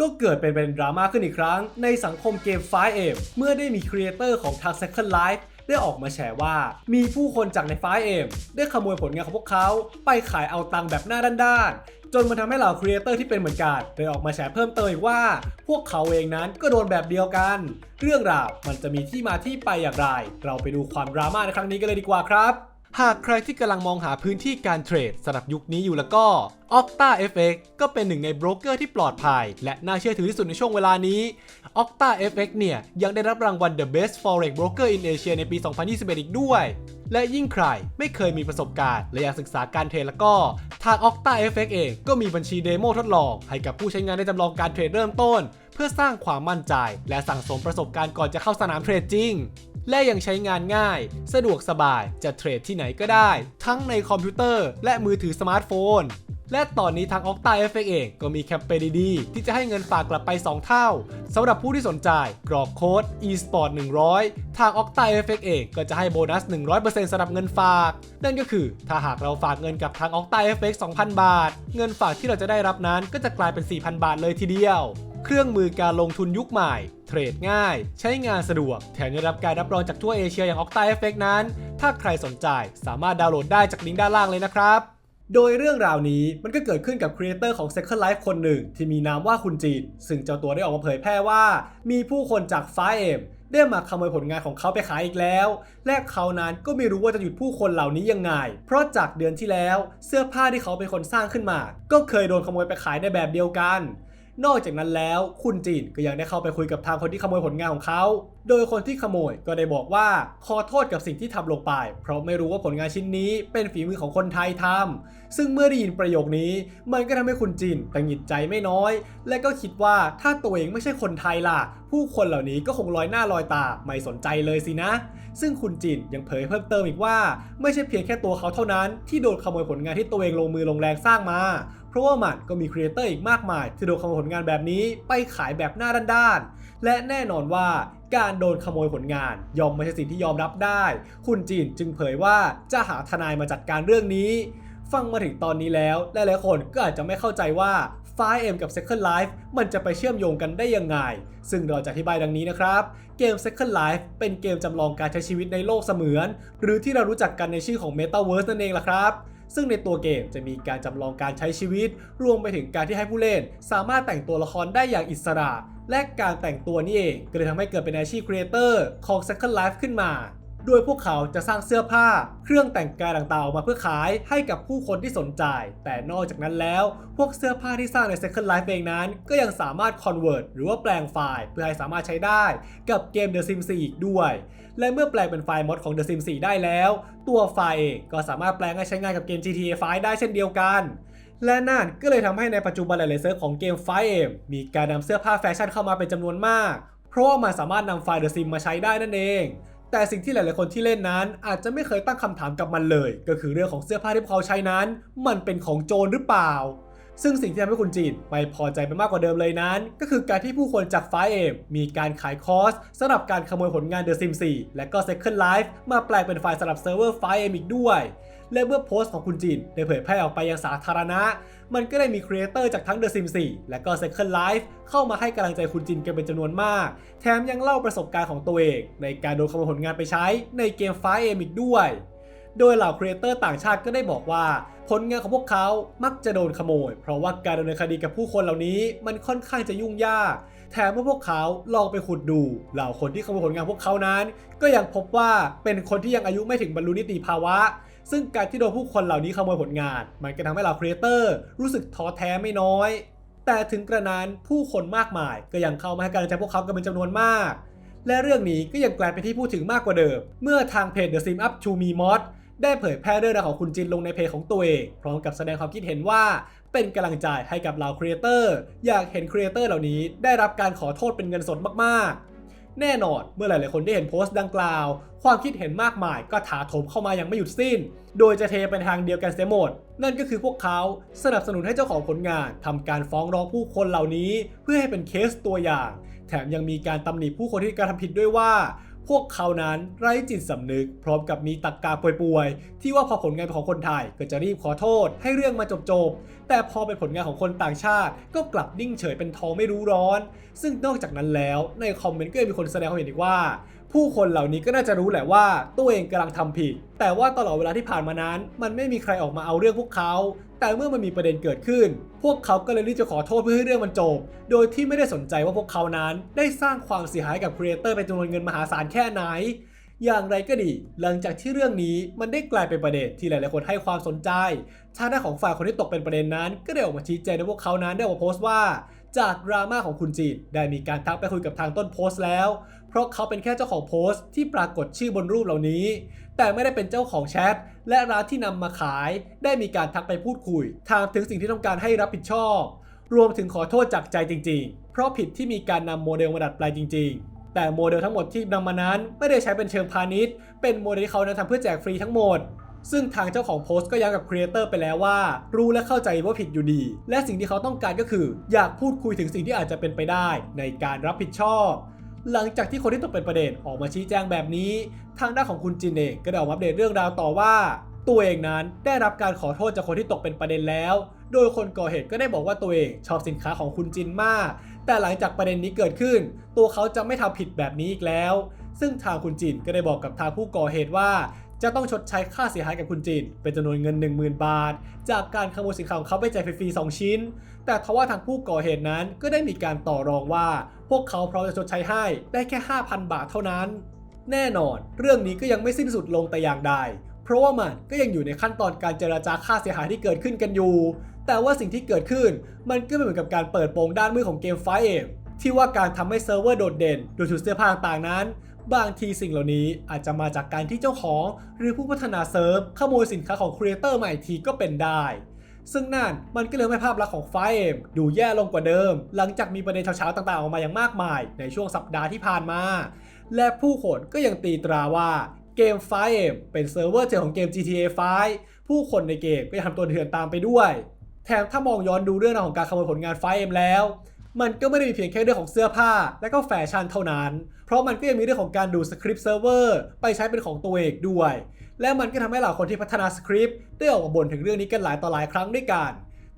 ก็เกิดเป็นประเด็นดราม่าขึ้นอีกครั้ง ในสังคมเกม 5M เมื่อได้มีครีเอเตอร์ของทาง Second Life ได้ออกมาแฉว่า มีผู้คนจากใน 5M ได้ขโมยผลงานของพวกเขา ไปขายเอาตังค์แบบหน้าด้านๆ จนมันทำให้เหล่าครีเอเตอร์ที่เป็นเหมือนกันได้ออกมาแฉเพิ่มเติมอีกว่า พวกเขาเองนั้นก็โดนแบบเดียวกัน เรื่องราวมันจะมีที่มาที่ไปอย่างไร เราไปดูความดราม่าในครั้งนี้กันเลยดีกว่าครับ หากใครที่กำลังมองหาพื้นที่การเทรดสำหรับยุคนี้อยู่แล้วก็ Octa FX ก็เป็นหนึ่งในโบรกเกอร์ที่ปลอดภัย และน่าเชื่อถือที่สุดในช่วงเวลานี้ Octa FX เนี่ยยังได้รับรางวัล The Best Forex Broker in Asia ในปี 2021 อีกด้วย และยิ่งใครไม่เคยมีประสบการณ์ และอยากศึกษาการเทรดแล้วก็ ทาง Octa FX เองก็มีบัญชีเดโมทดลอง ให้กับผู้ใช้งานได้จำลองการเทรดเริ่มต้น เพื่อสร้างความมั่นใจ และสั่งสมประสบการณ์ก่อนจะเข้าสนามเทรดจริง และยังใช้งานง่าย สะดวกสบายจะเทรดที่ไหนก็ได้ ทั้งในคอมพิวเตอร์ และมือถือสมาร์ทโฟน และตอนนี้ทาง Octa FX เองก็มีแคมเปญดีๆ ที่จะให้เงินฝากกลับไป 2 เท่าสำหรับผู้ที่สนใจกรอกโค้ด eSport 100 ทาง Octa FX เองก็จะให้โบนัส 100%สำหรับเงินฝาก นั่นก็คือถ้าหากเราฝากเงินกับทาง Octa FX 2,000 บาท เงินฝากที่เราจะได้รับนั้นก็จะกลายเป็น 4,000 บาทเลยทีเดียว เครื่องมือการลงทุนยุคใหม่ เทรดง่าย ใช้งานสะดวก แถมได้รับการรับรองจากทั่วเอเชียอย่าง Octa FX นั้น ถ้าใครสนใจสามารถดาวน์โหลดได้จากลิงก์ด้านล่างเลยนะครับโดยเรื่องราวนี้มันก็เกิดขึ้นกับครีเอเตอร์ของ Second Life คนหนึ่ง ที่มีนามว่าคุณจีน ซึ่งเจ้าตัวได้ออกมาเผยแพร่ว่า มีผู้คนจาก 5M ได้มาขโมยผลงานของเขาไปขายอีกแล้ว และเขานั้นก็ไม่รู้ว่าจะหยุดผู้คนเหล่านี้ยังไง เพราะจากเดือนที่แล้ว เสื้อผ้าที่เขาเป็นคนสร้างขึ้นมา ก็เคยโดนขโมยไปขายในแบบเดียวกัน นอกจากนั้นแล้วคุณจีนก็ยังได้เข้าไปคุยกับทางคนที่ขโมยผลงานของเขาโดยคนที่ขโมยก็ได้บอกว่าขอโทษกับสิ่งที่ทำลงไป เพราะไม่รู้ว่าผลงานชิ้นนี้เป็นฝีมือของคนไทยทำซึ่งเมื่อได้ยินประโยคนี้ มันก็ทำให้คุณจีนตังหิดใจไม่น้อย และก็คิดว่าถ้าตัวเองไม่ใช่คนไทยล่ะ ผู้คนเหล่านี้ก็คงลอยหน้าลอยตาไม่สนใจเลยสินะ ซึ่งคุณจินยังเผยเพิ่มเติมอีกว่า ไม่ใช่เพียงแค่ตัวเขาเท่านั้น ที่โดนขโมยผลงานที่ตัวเองลงมือลงแรงสร้างมาเพราะว่ามันก็มีครีเอเตอร์อีกมากมาย ที่โดนขโมยผลงานแบบนี้ไปขายแบบหน้าด้านๆและแน่นอนว่า การโดนขโมยผลงาน ยอมไม่ใช่สิ่งที่ยอมรับได้ คุณจีนจึงเผยว่าจะหาทนายมาจัดการเรื่องนี้ ฟังมาถึงตอนนี้แล้วหลายๆคนก็อาจจะไม่เข้าใจว่า 5M กับ Second Life มันจะไปเชื่อมโยงกันได้ยังไง ซึ่งเราจะอธิบายดังนี้นะครับ เกม Second Life เป็นเกมจำลองการใช้ชีวิตในโลกเสมือน หรือที่เรารู้จักกันในชื่อของ Metaverse นั่นเองล่ะครับ ซึ่งในตัวเกมจะมีการจำลองการใช้ชีวิต รวมไปถึงการที่ให้ผู้เล่น สามารถแต่งตัวละครได้อย่างอิสระ และการแต่งตัวนี้เองก็เลยทำให้เกิดเป็นอาชีพครีเอเตอร์ของ Second Life ขึ้นมา โดยพวกเขาจะสร้างเสื้อผ้า เครื่องแต่งกายต่างๆออกมาเพื่อขายให้กับผู้คนที่สนใจ แต่นอกจากนั้นแล้ว พวกเสื้อผ้าที่สร้างใน Second Life เองนั้น ก็ยังสามารถ convert หรือว่าแปลงไฟล์ เพื่อให้สามารถใช้ได้กับเกม The Sims 4อีกด้วย และเมื่อแปลงเป็นไฟล์มอดของ The Sims 4 ได้แล้ว ตัวไฟล์เองก็สามารถแปลงให้ใช้งานกับเกม GTA 5 ได้เช่นเดียวกัน และนั่นก็เลยทำให้ในปัจจุบันหลายๆเซิร์ฟของเกม 5M มีการนำเสื้อผ้าแฟชั่นเข้ามาเป็นจำนวนมาก เพราะว่ามันสามารถนำไฟล์ The Sim มาใช้ได้นั่นเอง แต่สิ่งที่หลายๆคนที่เล่นนั้น อาจจะไม่เคยตั้งคำถามกับมันเลย ก็คือเรื่องของเสื้อผ้าที่พวกเขาใช้นั้น มันเป็นของโจรหรือเปล่า ซึ่งสิ่งที่ทำให้คุณจีนไม่พอใจไปมากกว่าเดิมเลยนั้น ก็คือการที่ผู้คนจาก 5M มีการขายคอร์สสำหรับการขโมยผลงาน The Sims 4 และก็ Second Life มาแปลงเป็นไฟล์สำหรับเซิร์ฟเวอร์ 5M อีกด้วย และเมื่อโพสต์ของคุณจีนได้เผยแพร่ออกไปยังสาธารณะ มันก็ได้มีครีเอเตอร์จากทั้ง The Sims 4 และก็ Second Life เข้ามาให้กำลังใจคุณจินกันเป็นจำนวนมาก แถมยังเล่าประสบการณ์ของตัวเองในการโดนขโมยผลงานไปใช้ในเกม 5M อีกด้วย โดยเหล่าครีเอเตอร์ต่างชาติก็ได้บอกว่า ผลงานของพวกเขามักจะโดนขโมย เพราะว่าการดำเนินคดีกับผู้คนเหล่านี้มันค่อนข้างจะยุ่งยากแถมเมื่อพวกเขาลองไปขุดดู เหล่าคนที่ขโมยผลงานพวกเขานั้น ก็ยังพบว่าเป็นคนที่ยังอายุไม่ถึงบรรลุนิติภาวะ ซึ่งการที่โดนผู้คนเหล่านี้ขโมยผลงาน มันก็ทำให้เหล่าครีเอเตอร์รู้สึกท้อแท้ไม่น้อย แต่ถึงกระนั้นผู้คนมากมาย ก็ยังเข้ามาให้กำลังใจพวกเขากันเป็นจำนวนมาก และเรื่องนี้ก็ยังกลายเป็นที่พูดถึงมากกว่าเดิม เมื่อทางเพจ The Sim Up to Me Mod ได้เผยแพร่เรื่องราวของคุณจินลงในเพจของตัวเองพร้อมกับแสดงความคิดเห็นว่า เป็นกำลังใจให้กับเหล่าครีเอเตอร์อยากเห็นครีเอเตอร์เหล่านี้ได้รับการขอโทษเป็นเงินสดมากๆ แน่นอนเมื่อหลายๆคนได้เห็นโพสต์ดังกล่าว ความคิดเห็นมากมายก็ถาโถมเข้ามาอย่างไม่หยุดสิ้น โดยจะเทไปทางเดียวกันเสียหมด นั่นก็คือพวกเขาสนับสนุนให้เจ้าของผลงานทำการฟ้องร้องผู้คนเหล่านี้ เพื่อให้เป็นเคสตัวอย่าง แถมยังมีการตำหนิผู้คนที่กระทำผิดด้วยว่า พวกเขานั้นไร้จิตสำนึก พร้อมกับมีตักกาป่วยๆ ที่ว่าพอผลงานเป็นของคนไทยก็จะรีบขอโทษ ให้เรื่องมาจบๆ แต่พอเป็นผลงานของคนต่างชาติ ก็กลับนิ่งเฉยเป็นทองไม่รู้ร้อน ซึ่งนอกจากนั้นแล้วในคอมเมนต์ก็ยังมีคนแสดงความเห็นอีกว่า ผู้คนเหล่านี้ก็น่าจะรู้แหละว่าตัวเองกำลังทำผิด แต่ว่าตลอดเวลาที่ผ่านมานั้น มันไม่มีใครออกมาเอาเรื่องพวกเขา แต่เมื่อมันมีประเด็นเกิดขึ้น พวกเขาก็เลยรีบจะขอโทษเพื่อให้เรื่องมันจบ โดยที่ไม่ได้สนใจว่าพวกเขานั้นได้สร้างความเสียหายกับครีเอเตอร์เป็นจำนวนเงินมหาศาลแค่ไหน อย่างไรก็ดี หลังจากที่เรื่องนี้มันได้กลายเป็นประเด็นที่หลายๆคนให้ความสนใจทางด้านของฝ่ายคนที่ตกเป็นประเด็นนั้น ก็ได้ออกมาชี้แจงในพวกเขานั้นได้ออกมาโพสต์ว่า จากดราม่าของคุณจีน ได้มีการทักไปคุยกับทางต้นโพสต์แล้ว เพราะเขาเป็นแค่เจ้าของโพสต์ที่ปรากฏชื่อบนรูปเหล่านี้ แต่ไม่ได้เป็นเจ้าของแชทและร้านที่นำมาขาย ได้มีการทักไปพูดคุยถามถึงสิ่งที่ต้องการให้รับผิดชอบ รวมถึงขอโทษจากใจจริง ๆ เพราะผิดที่มีการนำโมเดลมาดัดแปลงจริง ๆแต่โมเดลทั้งหมดที่นำมานั้นไม่ได้ใช้เป็นเชิงพาณิชย์ เป็นโมเดลที่เขานั้นทำเพื่อแจกฟรีทั้งหมด ซึ่งทางเจ้าของโพสต์ก็ย้ำกับครีเอเตอร์ไปแล้วว่า รู้และเข้าใจว่าผิดอยู่ดี และสิ่งที่เขาต้องการก็คือ อยากพูดคุยถึงสิ่งที่อาจจะเป็นไปได้ในการรับผิดชอบ หลังจากที่คนที่ตกเป็นประเด็นออกมาชี้แจงแบบนี้ ทางด้านของคุณจินเองก็ได้ออกมาอัปเดตเรื่องราวต่อว่า ตัวเองนั้นได้รับการขอโทษจากคนที่ตกเป็นประเด็นแล้ว โดยคนก่อเหตุก็ได้บอกว่าตัวเองชอบสินค้าของคุณจินมาก แต่หลังจากประเด็นนี้เกิดขึ้น ตัวเขาจะไม่ทำผิดแบบนี้อีกแล้ว ซึ่งทางคุณจินก็ได้บอกกับทางผู้ก่อเหตุว่า จะต้องชดใช้ค่าเสียหายกับคุณจินเป็นจำนวนเงิน 10,000 บาท จากการขโมยสินค้าของเขาไปแจกฟรีๆ2ชิ้น แต่ทว่าทางผู้ก่อเหตุนั้นก็ได้มีการต่อรองว่า พวกเขาพร้อมจะชดใช้ให้ได้แค่ 5,000 บาทเท่านั้น แน่นอน เรื่องนี้ก็ยังไม่สิ้นสุดลงแต่อย่างใด เพราะว่ามันก็ยังอยู่ในขั้นตอนการเจราจาค่าเสียหายที่เกิดขึ้นกันอยู่ แต่ว่าสิ่งที่เกิดขึ้น มันก็ไม่เหมือนกับการเปิดโปงด้านมืดของเกมไฟเอมที่ว่าการทำให้เซิร์ฟเวอร์โดดเด่นโดยชุดเสื้อผ้าต่างๆนั้น บางทีสิ่งเหล่านี้อาจจะมาจากการที่เจ้าของ หรือผู้พัฒนาเซิร์ฟขโมยสินค้าของครีเอเตอร์ใหม่ทีก็เป็นได้ ซึ่งนั่นมันก็เลยทำให้ภาพลักษณ์ของไฟเอมดูแย่ลงกว่าเดิม หลังจากมีประเด็นเช้าๆต่างๆออกมาอย่างมากมาย ในช่วงสัปดาห์ที่ผ่านมา และผู้คนก็ยังตีตราว่าเกม 5M เป็นเซิร์ฟเวอร์เถื่อของเกม GTA 5ผู้คนในเกมก็ยังทำตัวเถื่อนตามไปด้วย แถมถ้ามองย้อนดูเรื่องราวของการขโมยผลงาน 5M แล้ว มันก็ไม่ได้มีเพียงแค่เรื่องของเสื้อผ้า และก็แฟชั่นเท่านั้น เพราะมันก็ยังมีเรื่องของการดูสคริปต์เซิร์ฟเวอร์ไปใช้เป็นของตัวเองด้วย และมันก็ทำให้เหล่าคนที่พัฒนาสคริปต์ได้ออกมาบ่นถึงเรื่องนี้กันหลายต่อหลายครั้งด้วยกัน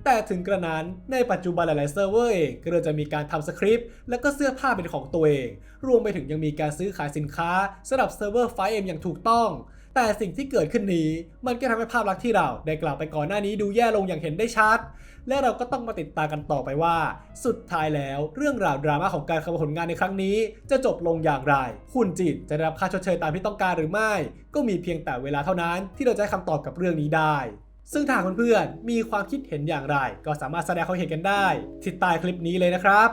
แต่ถึงกระนั้นในปัจจุบันหลายๆเซิร์ฟเวอร์เองก็เริ่มจะมีการทำสคริปต์และก็เสื้อผ้าเป็นของตัวเอง รวมไปถึงยังมีการซื้อขายสินค้าสำหรับเซิร์ฟเวอร์ 5M อย่างถูกต้อง แต่สิ่งที่เกิดขึ้นนี้มันก็ทำให้ภาพลักษณ์ที่เราได้กล่าวไปก่อนหน้านี้ดูแย่ลงอย่างเห็นได้ชัด และเราก็ต้องมาติดตามกันต่อไปว่า สุดท้ายแล้วเรื่องราวดราม่าของการขโมยผลงานในครั้งนี้ จะจบลงอย่างไร คุณจีนจะได้รับค่าชดเชยตามที่ต้องการหรือไม่ ก็มีเพียงแต่เวลาเท่านั้น ที่เราจะให้คำตอบกับเรื่องนี้ได้ ซึ่งถ้าเพื่อนๆมีความคิดเห็นอย่างไร ก็สามารถแสดงความเห็นกันได้ที่ใต้คลิปนี้เลยนะครับ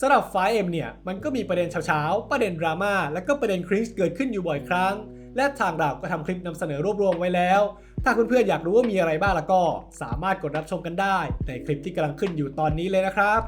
สำหรับ 5M เอ็มเนี่ยมันก็มีประเด็นเช้าๆประเด็นดราม่าและก็ประเด็นคริงเกิดขึ้นอยู่บ่อยครั้ง และทางเราก็ทำคลิปนำเสนอรวบรวมไว้แล้ว ถ้าเพื่อนๆอยากรู้ว่ามีอะไรบ้างแล้วก็ สามารถกดรับชมกันได้ ในคลิปที่กำลังขึ้นอยู่ตอนนี้เลยนะครับ